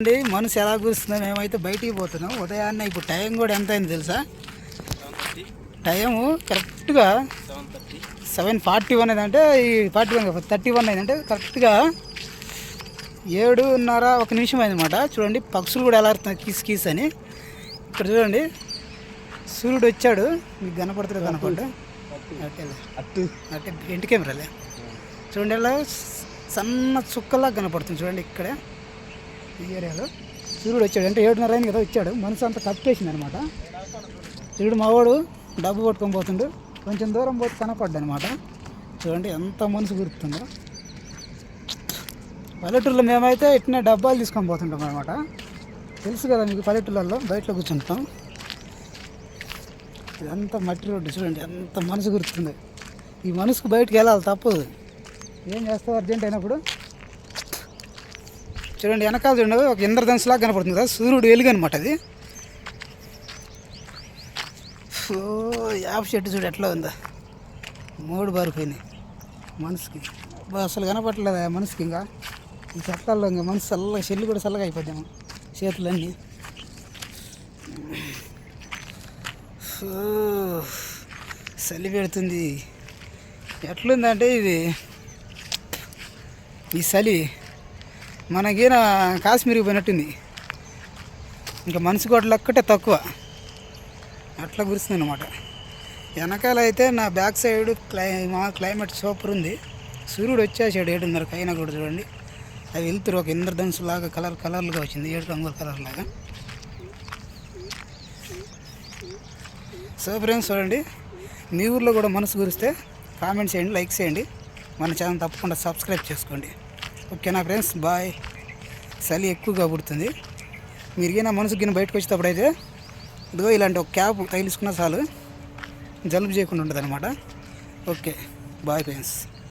అండి మనసు ఎలా కూరుస్తుందో మేమైతే బయటికి పోతున్నాం. ఉదయాన్నే ఇప్పుడు టైం కూడా ఎంత అయింది తెలుసా? టైము కరెక్ట్గా సెవెన్ ఫార్టీ వన్ అయిందంటే ఈ ఫార్టీ వన్ థర్టీ వన్ అయిందంటే కరెక్ట్గా ఏడున్నర ఒక నిమిషం అయిందన్నమాట. చూడండి పక్షులు కూడా ఎలా కీస్ కీస్ అని. ఇక్కడ చూడండి సూర్యుడు వచ్చాడు. మీకు కనపడుతుంది కనపడ్డు అంటే ఇంటి కెమెరాలే. చూడండి ఇలా సన్న చుక్కలా కనపడుతుంది. చూడండి ఇక్కడే. ఈ ఏరియాలో. సూర్యుడు వచ్చాడు. అంటే ఏడున్నర అయింది కదా వచ్చాడు. మనసు అంతా కప్పేసింది అనమాట. సూర్యుడు మావాడు డబ్బు కొట్టుకొని పోతుండు. కొంచెం దూరం పోతే కనపడ్డా అనమాట చూడండి ఎంత మనసు గుర్తుందో. పల్లెటూరులో మేమైతే ఇట్నే డబ్బాలు తీసుకొని పోతుంటాం అనమాట. తెలుసు కదా మీకు పల్లెటూళ్ళల్లో బయటలో కూర్చుంటాం. ఇదంతా మట్టి రోడ్డు. చూడండి ఎంత మనసు గుర్తుంది. ఈ మనసుకు బయటకు వెళ్ళాలి తప్పదు. ఏం చేస్తావు? అర్జెంట్ అయినప్పుడు చూడండి వెనకాల చూడండి ఒక ఇంద్రధనుసులాగా కనపడుతుంది కదా సూర్యుడు వెలుగు అనమాట అది ఓ యాప్ చెట్టు చూడు ఎట్లా ఉందా. మూడు బారిపోయినాయి మనసుకి. అసలు కనపట్లేదు మనసుకి ఇంకా? ఈ చెట్లలో ఇంకా మనసు చల్లగా చెల్లు కూడా చల్లగా అయిపోద్దాము చేతులన్నీ. చలి పెడుతుంది. ఎట్లుందంటే ఇది ఈ చలి మనకీన కాశ్మీర్కి పోయినట్టుంది. ఇంకా మనసు కొట్టలు ఒక్కటే తక్కువ. అట్లా కురుస్తుంది అనమాట వెనకాల అయితే నా బ్యాక్ సైడ్ క్లై మా క్లైమేట్ సూపర్ ఉంది. సూర్యుడు వచ్చేసాడు ఏడున్నరకు అయినా కూడా చూడండి. అది వెళ్తురు ఒక ఇంద్రధనుసు లాగా కలర్ కలర్లుగా వచ్చింది. ఏడు రంగుల కలర్ లాగా. సో ఫ్రెండ్స్ చూడండి. మీ ఊర్లో కూడా మనసు కురిస్తే కామెంట్ చేయండి లైక్ చేయండి. మన ఛానల్ తప్పకుండా సబ్స్క్రైబ్ చేసుకోండి. ఓకేనా ఫ్రెండ్స్ బాయ్. చలి ఎక్కువగా పుడుతుంది. మీరు గిన మనసు గిన బయటకు వచ్చేటప్పుడు అయితే ఇదిగో ఇలాంటి ఒక క్యాప్ తగిలించుకున్నా చాలు. జలుబు చేయకుండా ఉంటుంది అనమాట ఓకే బాయ్ ఫ్రెండ్స్.